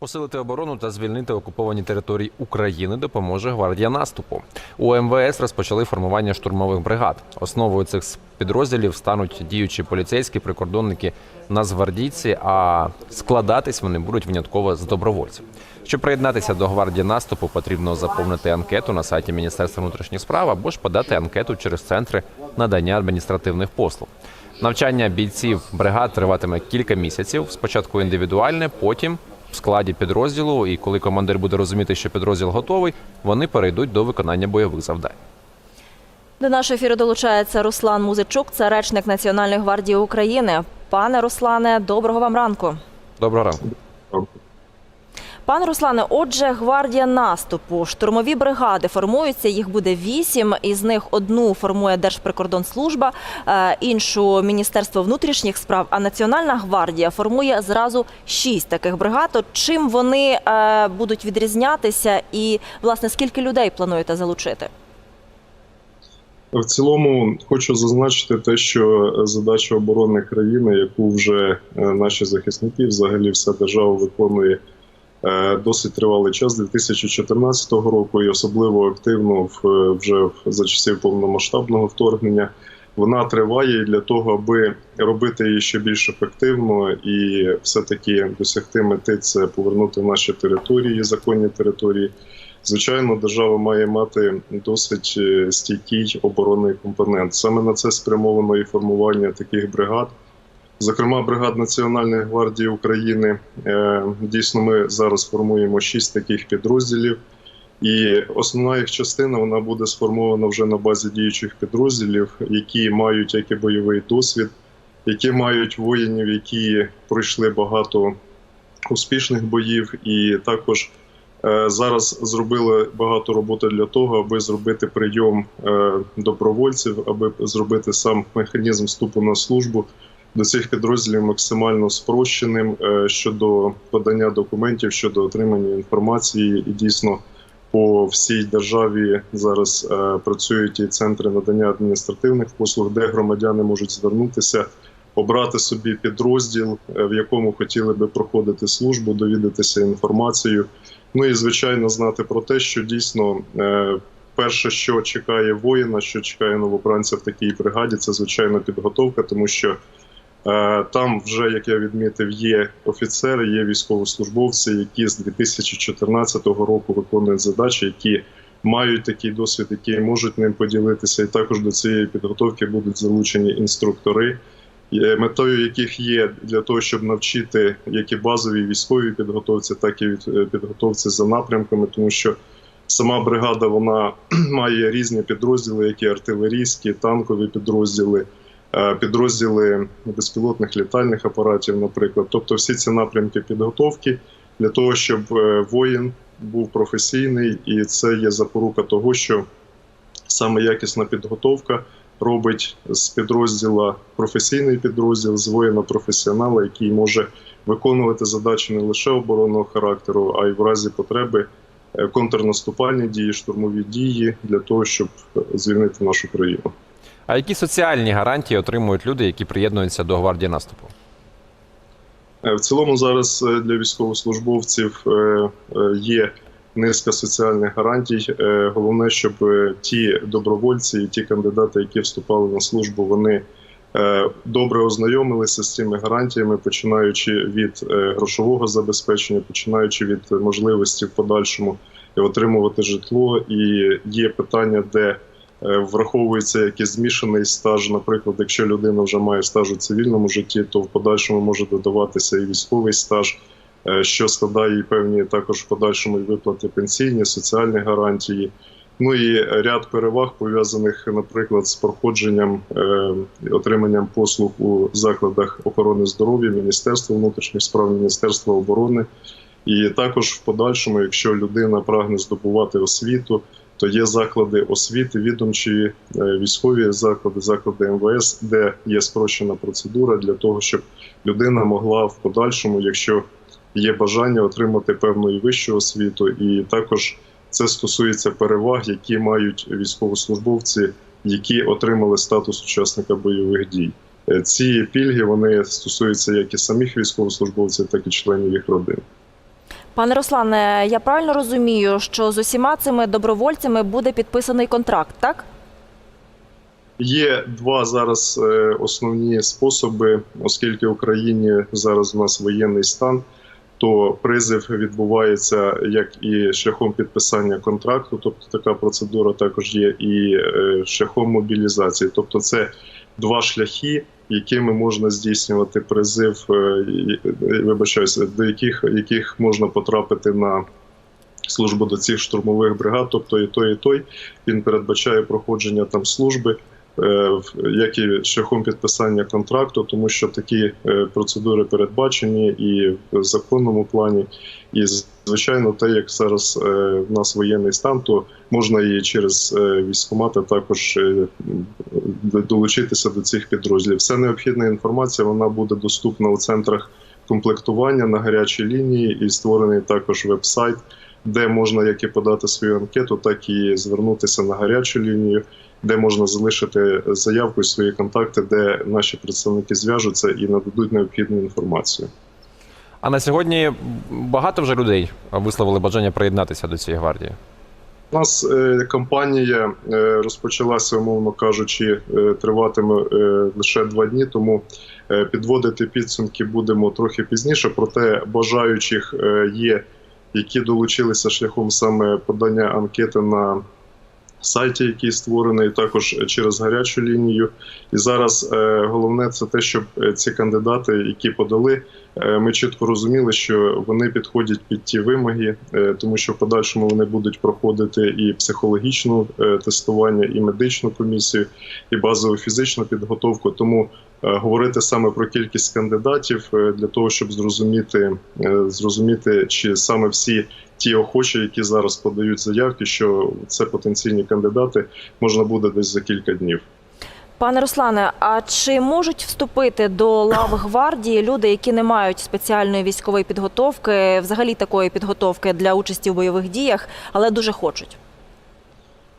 Посилити оборону та звільнити окуповані території України допоможе гвардія наступу. У МВС розпочали формування штурмових бригад. Основою цих підрозділів стануть діючі поліцейські прикордонники нацгвардійці, а складатись вони будуть винятково з добровольців. Щоб приєднатися до гвардії наступу, потрібно заповнити анкету на сайті Міністерства внутрішніх справ або ж подати анкету через центри надання адміністративних послуг. Навчання бійців бригад триватиме кілька місяців. Спочатку індивідуальне, потім в складі підрозділу. І коли командир буде розуміти, що підрозділ готовий, вони перейдуть до виконання бойових завдань. До нашого ефіру долучається Руслан Музичук, це речник Національної гвардії України. Пане Руслане, доброго вам ранку. Доброго ранку. Пане Руслане, отже, гвардія наступу, штурмові бригади формуються. Їх буде вісім. Із них одну формує Держприкордонслужба, е, іншу Міністерство внутрішніх справ. А Національна гвардія формує зразу шість таких бригад. От чим вони е, будуть відрізнятися, і власне скільки людей плануєте залучити? В цілому хочу зазначити те, що задача оборони країни, яку вже е, наші захисники, взагалі вся держава виконує досить тривалий час 2014 року, і особливо активно в е, вже за часів повномасштабного вторгнення. Вона триває для того, аби робити її ще більш ефективно і все-таки досягти мети це повернути наші території, законні території. Звичайно, держава має мати досить е, стійкий оборонний компонент. Саме на це спрямовано і формування таких бригад. Зокрема, бригад Національної гвардії України. Е, Дійсно, ми зараз формуємо шість таких підрозділів, і основна їх частина вона буде сформована вже на базі діючих підрозділів, які мають як і бойовий досвід, які мають воїнів, які пройшли багато успішних боїв, і також Е, Зараз зробили багато роботи для того, аби зробити прийом е, добровольців, аби зробити сам механізм вступу на службу до цих підрозділів максимально спрощеним е, щодо подання документів, щодо отримання інформації, і дійсно по всій державі зараз е, працюють і центри надання адміністративних послуг, де громадяни можуть звернутися. Обрати собі підрозділ, е, в якому хотіли би проходити службу, довідатися інформацію. Ну і звичайно знати про те, що дійсно перше, що чекає воїна, що чекає новобранця в такій бригаді, це звичайно підготовка, тому що там вже, як я відмітив, є офіцери, є військовослужбовці, які з 2014 року виконують задачі, які мають такий досвід, які можуть ним поділитися, і також до цієї підготовки будуть залучені інструктори. е, Метою яких є для того, щоб навчити як і базовій військовій підготовці, так і е, підготовці за напрямками, тому що сама бригада вона має різні підрозділи, які артилерійські, танкові підрозділи, е, підрозділи безпілотних літальних апаратів, наприклад. Тобто, всі ці напрямки підготовки для того, щоб е, воїн був професійний, і це є запорука того, що саме якісна підготовка робить з підрозділа професійний підрозділ, з воїна професіонала, який може виконувати задачі не лише оборонного характеру, а й в разі потреби е, контрнаступальні дії, штурмові дії для того, щоб е, звільнити нашу країну. А які соціальні гарантії отримують люди, які приєднуються до гвардії наступу? Е, В цілому зараз е, для військовослужбовців е, є низка соціальних гарантій. Головне, щоб ті добровольці і ті кандидати, які вступали на службу, вони добре ознайомилися з цими гарантіями, починаючи від грошового забезпечення, починаючи від можливості в подальшому отримувати житло. І є питання, де враховується якийсь змішаний стаж. Наприклад, якщо людина вже має стаж у цивільному житті, то в подальшому може додаватися і військовий стаж, е, що складає і певні також в подальшому виплати пенсійні, соціальні гарантії. Ну і ряд переваг пов'язаних, наприклад, з проходженням е, отриманням послуг у закладах охорони здоров'я, Міністерства внутрішніх справ, Міністерства оборони. І також в подальшому, якщо людина прагне здобувати освіту, то є заклади освіти, відомчі е, військові заклади, заклади МВС, де є спрощена процедура для того, щоб людина могла в подальшому, якщо є бажання, отримати певну і вищу освіту, і також це стосується переваг, які мають військовослужбовці, які отримали статус учасника бойових дій. Е, Ці пільги вони стосуються як і самих військовослужбовців, так і членів їх родин. Пане Руслане, я правильно розумію, що з усіма цими добровольцями буде підписаний контракт, так? Є два зараз е, основні способи, оскільки в Україні зараз у нас воєнний стан, то призив відбувається як і шляхом підписання контракту, тобто така процедура також є, і е, шляхом мобілізації. Тобто, це два шляхи, якими можна здійснювати призив, е, вибачаюся, до яких, яких можна потрапити на службу до цих штурмових бригад, тобто і той, і той. Він передбачає проходження там служби е, як і шляхом підписання контракту, тому що такі е, процедури передбачені і в законному плані. І звичайно, те, як зараз е, в нас воєнний стан, то можна і через е, військкомати також е, долучитися до цих підрозділів. Вся необхідна інформація вона буде доступна у центрах комплектування на гарячій лінії і створений також веб-сайт, де можна як і подати свою анкету, так і звернутися на гарячу лінію, де можна залишити заявку і свої контакти, де наші представники зв'яжуться і нададуть необхідну інформацію. А на сьогодні багато вже людей висловили бажання приєднатися до цієї гвардії. У нас е, кампанія е, розпочалася, умовно кажучи, е, триватиме лише два дні, тому підводити підсумки будемо трохи пізніше. Проте бажаючих є, які долучилися шляхом саме подання анкети на сайті, який створений, також через гарячу лінію. І зараз е, головне це те, щоб е, ці кандидати, які подали, е, ми чітко розуміли, що вони підходять під ті вимоги, е, тому що в подальшому вони будуть проходити і психологічну е, тестування, і медичну комісію, і базову фізичну підготовку. Тому е, говорити саме про кількість кандидатів е, для того, щоб зрозуміти, е, зрозуміти, чи саме всі ті охочі, які зараз подають заявки, що це потенційні кандидати, можна буде десь за кілька днів. Пане Руслане, а чи можуть вступити до лав гвардії люди, які не мають спеціальної військової підготовки, взагалі такої підготовки для участі в бойових діях, але дуже хочуть?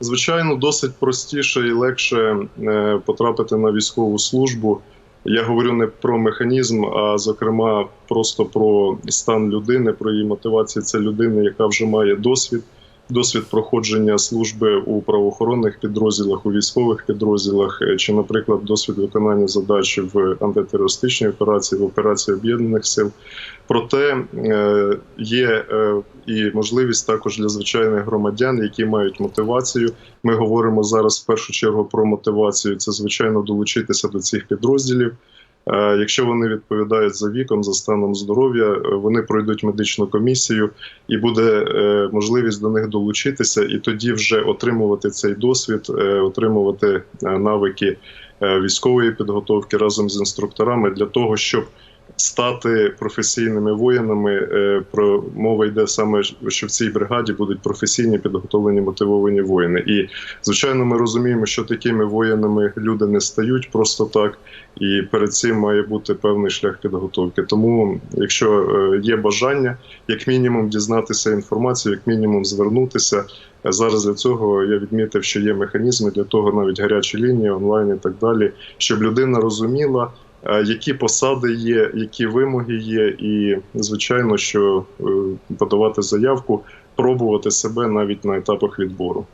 Звичайно, досить простіше і легше е, потрапити на військову службу. Я говорю не про механізм, а зокрема просто про стан людини, про її мотивацію. Це людина, яка вже має досвід, досвід проходження служби у правоохоронних підрозділах, у військових підрозділах, е, чи, наприклад, досвід виконання задач в антитерористичній операції, в операції об'єднаних сил. Проте е, є е, і можливість також для звичайних громадян, які мають мотивацію. Ми говоримо зараз в першу чергу про мотивацію. Це звичайно долучитися до цих підрозділів. Е, Якщо вони відповідають за віком, за станом здоров'я, е, вони пройдуть медичну комісію, і буде е, можливість до них долучитися, і тоді вже отримувати цей досвід, отримувати навики військової підготовки разом з інструкторами для того, щоб стати професійними воїнами. Е, Про мова йде саме, що в цій бригаді будуть професійні підготовлені мотивовані воїни. І звичайно, ми розуміємо, що такими воїнами люди не стають просто так, і перед цим має бути певний шлях підготовки. Тому, якщо е, є бажання, як мінімум дізнатися інформацію, як мінімум звернутися. Зараз для цього я відмітив, що є механізми для того, навіть гарячі лінії онлайн і так далі, щоб людина розуміла, які посади є, які вимоги є, і звичайно, що е, подавати заявку, пробувати себе навіть на етапах відбору.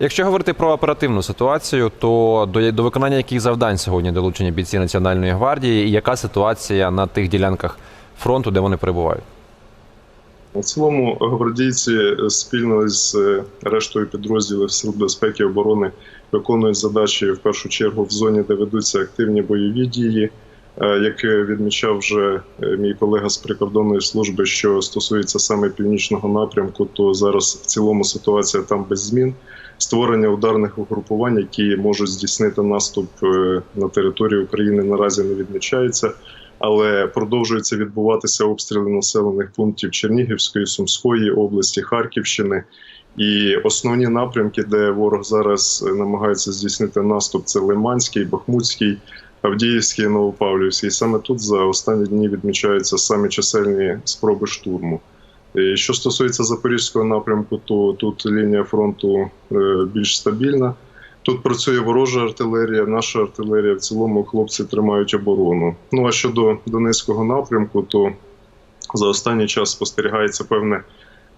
Якщо говорити про оперативну ситуацію, то до, до виконання яких завдань сьогодні долучені бійці Національної гвардії, і яка ситуація на тих ділянках фронту, де вони перебувають? У цілому гвардійці е, спільно з е, рештою підрозділів Сил безпеки і оборони виконують задачі в першу чергу в зоні, де ведуться активні бойові дії. Е, Як відмічав вже мій колега з прикордонної служби, що стосується саме північного напрямку, то зараз в цілому ситуація там без змін. Створення ударних угрупувань, які можуть здійснити наступ на територію України, наразі не відмічається але продовжуються відбуватися обстріли населених пунктів Чернігівської, Сумської області, Харківщини. І основні напрямки, де ворог зараз е, намагається здійснити наступ, це Лиманський, Бахмутський, Авдіївський, Новопавлівський. І саме тут за останні дні відмічаються самі чисельні спроби штурму. І Що стосується запорізького напрямку, то тут лінія фронту е, більш стабільна. Тут працює ворожа артилерія, наша артилерія. В цілому хлопці тримають оборону. Ну а щодо Донецького напрямку, то за останній час спостерігається певне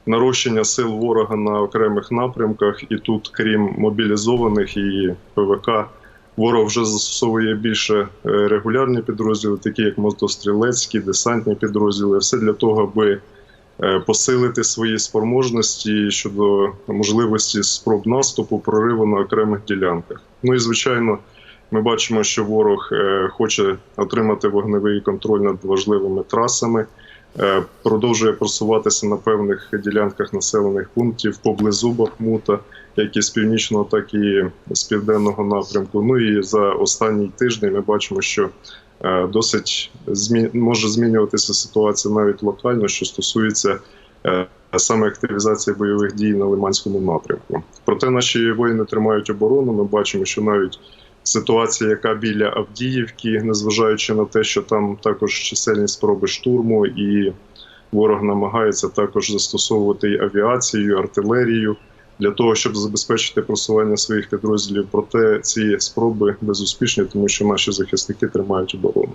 нарощення сил ворога на окремих напрямках, і тут, крім мобілізованих і ПВК, ворог вже застосовує більше е, регулярні підрозділи, такі як мотострілецькі, десантні підрозділи. Все для того, аби посилити свої спроможності щодо можливості спроб наступу, прориву на окремих ділянках. Ну і звичайно. Ми бачимо, що ворог е, хоче отримати вогневий контроль над важливими трасами, е, продовжує просуватися на певних ділянках населених пунктів поблизу Бахмута, як і з північного, так і з південного напрямку. Ну і за останній тиждень ми бачимо, що е, досить змі... може змінюватися ситуація навіть локально, що стосується е, саме активізації бойових дій на Лиманському напрямку. Проте наші воїни тримають оборону. Ми бачимо, що навіть ситуація, яка біля Авдіївки, незважаючи на те, що там також чисельні спроби штурму, і ворог намагається також застосовувати і авіацію, і артилерію для того, щоб забезпечити просування своїх підрозділів. Проте ці спроби безуспішні, тому що наші захисники тримають оборону.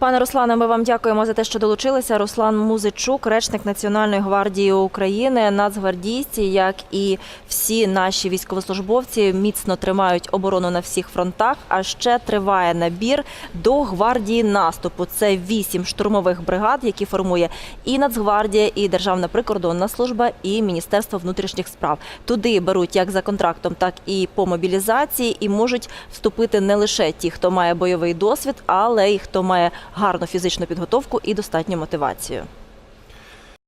Пане Руслане, ми вам дякуємо за те, що долучилися. Руслан Музичук, речник Національної гвардії України, нацгвардійці, як і всі наші військовослужбовці, міцно тримають оборону на всіх фронтах. А ще триває набір до гвардії наступу. Це вісім штурмових бригад, які формує і Нацгвардія, і Державна прикордонна служба, і Міністерство внутрішніх справ. Туди беруть як за контрактом, так і по мобілізації, і можуть вступити не лише ті, хто має бойовий досвід, але й хто має гарну фізичну підготовку і достатню мотивацію.